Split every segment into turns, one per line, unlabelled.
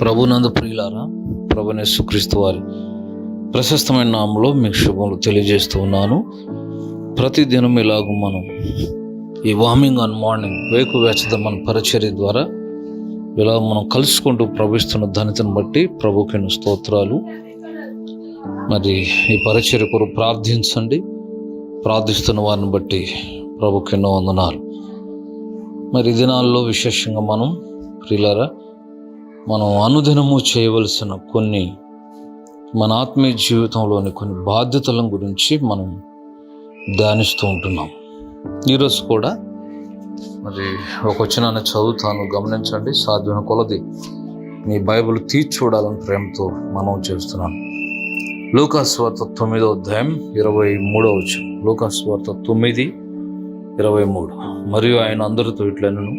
ప్రభునందు ప్రియులారా ప్రభునేసు క్రీస్తు వారి ప్రశస్తమైన నామంలో మీకు శుభములు తెలియజేస్తూ ఉన్నాను. ప్రతిదినం ఇలాగ మనం ఈ వార్మింగ్ ఆన్ మార్నింగ్ వేకు వేచద మన పరిచర్య ద్వారా ఇలా మనం కలుసుకుంటూ ప్రవహిస్తున్న ధనితను బట్టి ప్రభుకిన స్తోత్రాలు. మరి ఈ పరిచర్య కొరకు ప్రార్థించండి. ప్రార్థిస్తున్న వారిని బట్టి ప్రభుకి ఎన్నో వందనాలు. మరి ఈ దినాల్లో విశేషంగా మనం ప్రియులారా మనం అనుదినము చేయవలసిన కొన్ని మన ఆత్మీయ జీవితంలోని కొన్ని బాధ్యతల గురించి మనం ధ్యానిస్తూ ఉంటున్నాం. ఈరోజు కూడా మరి ఒక వచ్చినాన్ని చదువుతాను. గమనించండి సాధ్యమైన కొలది నీ బైబిల్ తీర్చూడాలని ప్రేమతో మనం చేస్తున్నాను. లూకాస్వార్త తొమ్మిదో అధ్యాయం ఇరవై మూడో వచ్చు లూకాస్వార్త తొమ్మిది ఇరవై మూడు. మరియు ఆయన అందరితో ఇట్లనను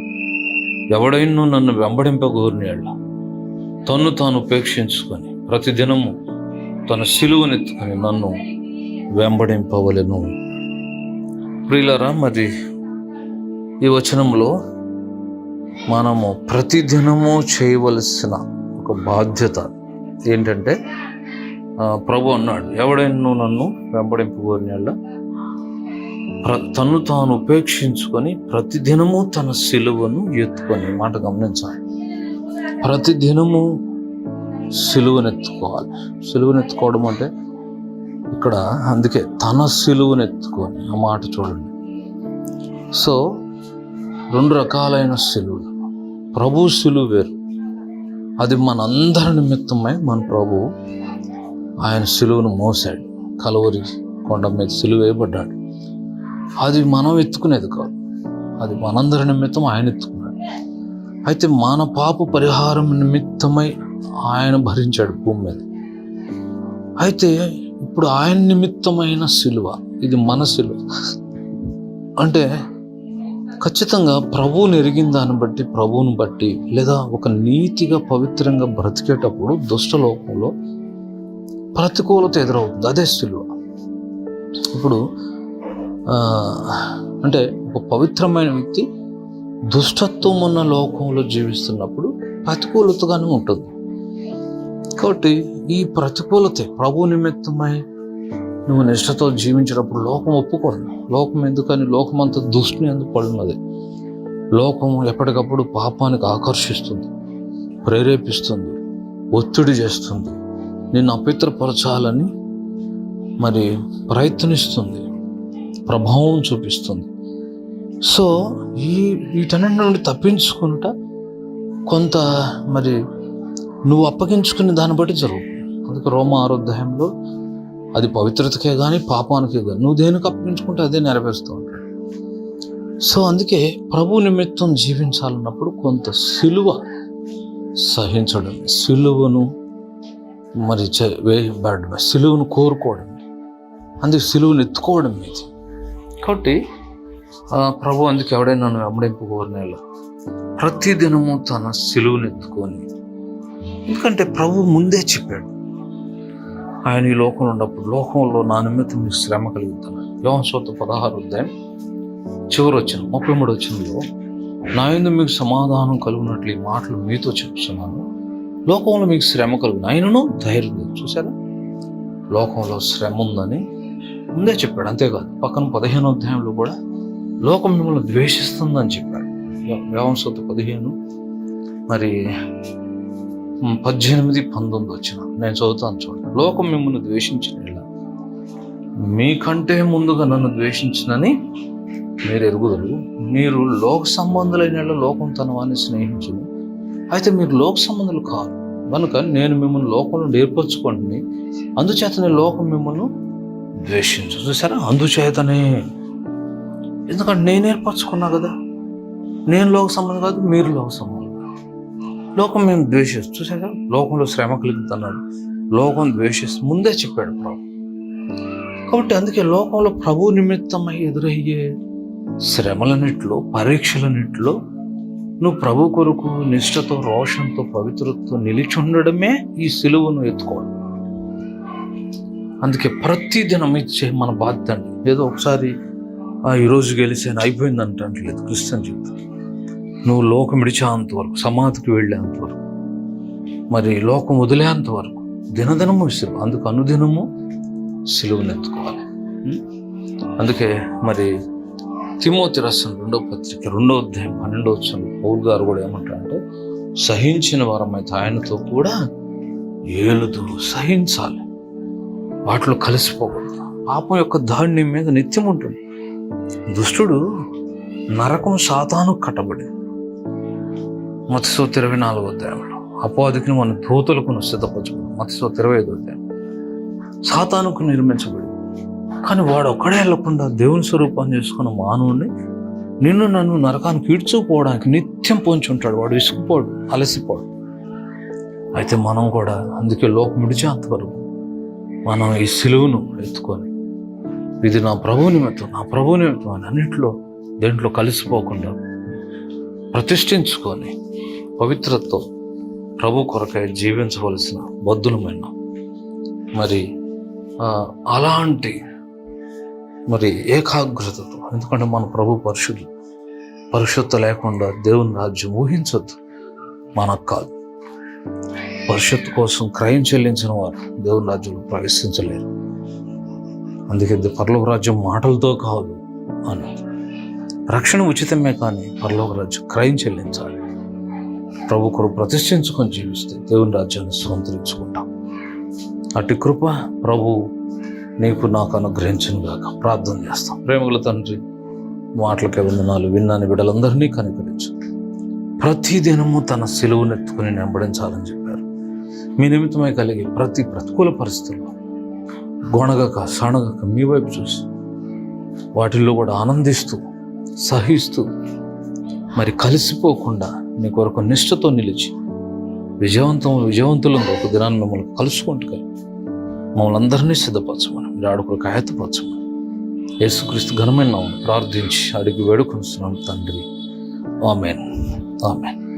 ఎవడైనా నన్ను వెంబడింపగోరినేళ్ళ తన్ను తాను ఉపేక్షించుకొని ప్రతిదినము తన సిలువనెత్తుకొని నన్ను వెంబడింపవలెను. ప్రియులరా మరి ఈ వచనంలో మనము ప్రతిదినము చేయవలసిన ఒక బాధ్యత ఏంటంటే ప్రభు అన్నాడు ఎవడైనా నన్ను వెంబడింపగోరినేళ్ళ ప్ర- తను తాను ఉపేక్షించుకొని ప్రతిదినము తన సిలువను ఎత్తుకొని మాట గమనించాలి. ప్రతిదినము సిలువను ఎత్తుకోవాలి సిలువను ఎత్తుకోవడం అంటే ఇక్కడ అందుకే తన సిలువనెత్తుకొని ఆ మాట చూడండి. సో రెండు రకాలైన సిలువులు. ప్రభు సిలువు వేరు. అది మనందరి నిమిత్తమై మన ప్రభు ఆయన సిలువను మోసాడు. కలవరి కొండ మీద సిలువ వేయబడ్డాడు. అది మనం ఎత్తుకునేది కాదు. అది మనందరి నిమిత్తం ఆయన ఎత్తుకు అయితే మన పాప పరిహారం నిమిత్తమై ఆయన భరించాడు భూమి మీద. అయితే ఇప్పుడు ఆయన నిమిత్తమైన సిలువ ఇది మన సిలువ. అంటే ఖచ్చితంగా ప్రభువుని ఎరిగిన దాన్ని బట్టి ప్రభువుని బట్టి లేదా ఒక నీతిగా పవిత్రంగా బ్రతికేటప్పుడు దుష్టలోకంలో ప్రతికూలత ఎదురవుతుంది. అదే సిలువ. ఇప్పుడు అంటే ఒక పవిత్రమైన వ్యక్తి దుష్టత్వం ఉన్న లోకంలో జీవిస్తున్నప్పుడు ప్రతికూలతగానే ఉంటుంది. కాబట్టి ఈ ప్రతికూలత ప్రభు నిమిత్తమై నువ్వు నిష్ఠతో జీవించినప్పుడు లోకం ఒప్పుకోదు లోకం ఎందుకని? లోకం అంత దుష్టిని ఎందుకు పడినది లోకం ఎప్పటికప్పుడు పాపానికి ఆకర్షిస్తుంది ప్రేరేపిస్తుంది ఒత్తిడి చేస్తుంది. నిన్ను అపిత్రపరచాలని మరి ప్రయత్నిస్తుంది. ప్రభావం చూపిస్తుంది. సో ఈ వీటన్నిటి నుండి తప్పించుకుంట కొంత మరి నువ్వు అప్పగించుకునే దాన్ని బట్టి జరుగుతుంది అందుకే రోమ ఆరోగ్యంలో అది పవిత్రతకే కానీ పాపానికే కానీ నువ్వు దేనికి అప్పగించుకుంటే అదే నెరవేరుస్తూ ఉంటాడు. సో అందుకే ప్రభు నిమిత్తం జీవించాలన్నప్పుడు కొంత సిలువ సహించడం సిలువను మరి చే- వేయబడడం సిలువను కోరుకోవడం అందుకే సిలువను ఎత్తుకోవడం ఇది. కాబట్టి ప్రభు అందుకే ఎవడైనా నన్ను వెంబడింపుకోరినేలా ప్రతిదినము తన సిలువను ఎత్తుకొని. ఎందుకంటే ప్రభు ముందే చెప్పాడు ఆయన ఈ లోకంలో ఉన్నప్పుడు లోకంలో నా నిమిత్తం మీకు శ్రమ కలుగుతున్నాను యోహన్ సోత పదహారు ఉదయం చివరి వచ్చిన ముప్పై మూడు వచ్చినలో నా ఎందు మీకు సమాధానం కలుగునట్లు ఈ మాటలు మీతో చెప్తున్నాను. లోకంలో మీకు శ్రమ కలుగు ఆయనను ధైర్యం చూసారా లోకంలో శ్రమ ఉందని ముందే చెప్పాడు అంతేకాదు. పక్కన పదిహేనో అధ్యాయంలో కూడా లోకం మిమ్మల్ని ద్వేషిస్తుందని చెప్పాడు. వ్యవంశత పదిహేను. మరి పద్దెనిమిది పంతొమ్మిది వచ్చిన నేను చదువుతాను చూడండి. లోకం మిమ్మల్ని ద్వేషించిన యెడల మీకంటే ముందుగా నన్ను ద్వేషించినని మీరు ఎరుగుదరు మీరు లోక సంబంధులైన లోకం తన వారిని స్నేహించును. అయితే మీరు లోక సంబంధులు కాదు. కనుక నేను మిమ్మల్ని లోకంలో నేర్పరచుకోండి. అందుచేతనే లోకం మిమ్మల్ని ద్వేషించు చూసారా? అందుచేతనే ఎందుకంటే నేను ఏర్పరచుకున్నా కదా. నేను లోక సంబంధం కాదు మీరు లోక సంబంధం లోకం మేము ద్వేషిస్తూ. చూసారా లోకంలో శ్రమ కలుగుతున్నాడు లోకం ద్వేషిస్తూ. ముందే చెప్పాడు ప్రభు. కాబట్టి అందుకే లోకంలో ప్రభు నిమిత్తమై ఎదురయ్యే శ్రమలన్నింటిలో పరీక్షలన్నింటిలో నువ్వు ప్రభు కొరకు నిష్ఠతో రోషంతో పవిత్రతో నిలిచి ఉండడమే ఈ సిలువను ఎత్తుకోవడం. అందుకే ప్రతి దినం ఇచ్చే మన బాధ్యత ఏదో ఒకసారి ఈరోజు గెలిచాను అయిపోయింది అంటలేదు. క్రిస్టియన్ జీవితం నువ్వు లోకం విడిచేంత వరకు సమాధికి వెళ్ళేంత వరకు మరి లోకం వదిలేంత వరకు దినదినము సిలువ అందుకు అనుదినము సిలువనెత్తుకోవాలి ఎత్తుకోవాలి. అందుకే మరి తిమోతి రసం రెండో పత్రిక రెండో అధ్యాయం పన్నెండో వచ్చిన పౌల్ గారు కూడా ఏమంటారంటే సహించిన వారమైతే ఆయనతో కూడా ఏలుదు సహించాలి. వాటిలో కలిసిపోకూడదు. పాపం యొక్క దాడి మీద నిత్యం ఉంటుంది. దుష్టుడు నరకం సాతాను కట్టబడి. మత్స్సోత్ ఇరవై నాలుగు అధ్యాయంలో. అపాధికి మన దూతలకు సిద్ధపరచబడి మత్స్సోత్ ఇరవై ఐదు అధ్యాయం. సాతానుకు నిర్మించబడి. కానీ వాడు ఒక్కడే వెళ్ళకుండా దేవుని స్వరూపాన్ని చేసుకున్న మానవుడిని నిన్ను నన్ను నరకానికి ఈడ్చుకుపోవడానికి నిత్యం పొంచి ఉంటాడు వాడు విసుకుపోడు అలసిపోడు. అయితే మనం కూడా అందుకే లోకం విడిచేంతవరకు మనం ఈ సిలువును ఎత్తుకొని ఇది నా ప్రభు నిమిత్తం నా ప్రభు నిమిత్తం అని అన్నింటిలో దేంట్లో కలిసిపోకుండా ప్రతిష్ఠించుకొని పవిత్రతో ప్రభు కొరకై జీవించవలసిన బద్దులమైన మరి అలాంటి మరి ఏకాగ్రతతో ఎందుకంటే మన ప్రభు పరిశుద్ధులు పరిశుద్ధ లేకుండా దేవుని రాజ్యం ఊహించొద్దు మనకు కాదు. పరిశుద్ధ కోసం క్రయం చెల్లించిన వారు దేవుని రాజ్యంలో ప్రవేశించలేరు. అందుకే ఇది పరలోక రాజ్యం మాటలతో కాదు అన్నది రక్షణ ఉచితమే కానీ పరలోక రాజ్యం క్రయం చెల్లించాలి. ప్రభు కొరకు ప్రతిష్ఠించుకొని జీవిస్తే దేవుని రాజ్యాన్ని స్వతంత్రించుకుంటాం. అటు కృప ప్రభు నీకు నాకు అనుగ్రహించను గాక. ప్రార్థన చేస్తాం. ప్రేమగుల తండ్రి మాటలకే వందనాలు విన్నాని బిడ్డలందరినీ కనుకరించు. ప్రతి దినము తన సిలువునెత్తుకుని వెంబడించాలని చెప్పారు. మీ నిమిత్తమై కలిగే ప్రతి ప్రతికూల పరిస్థితుల్లో గొణగక సణగక మీ వైపు చూసి వాటిల్లో కూడా ఆనందిస్తూ సహిస్తూ మరి కలిసిపోకుండా నీ కొరకు నిష్ఠతో నిలిచి విజయవంతం విజయవంతులంగా ఒక దినాన్ని మిమ్మల్ని కలుసుకుంటూ మమ్మల్ని అందరినీ సిద్ధపరచమని మీరు ఆడుకోక ఆయతపరచమని. యేసుక్రీస్తు ఘనమైన ప్రార్థించి అడిగి వేడుకొనిస్తున్నాం తండ్రి. ఆమెన్. ఆమెన్.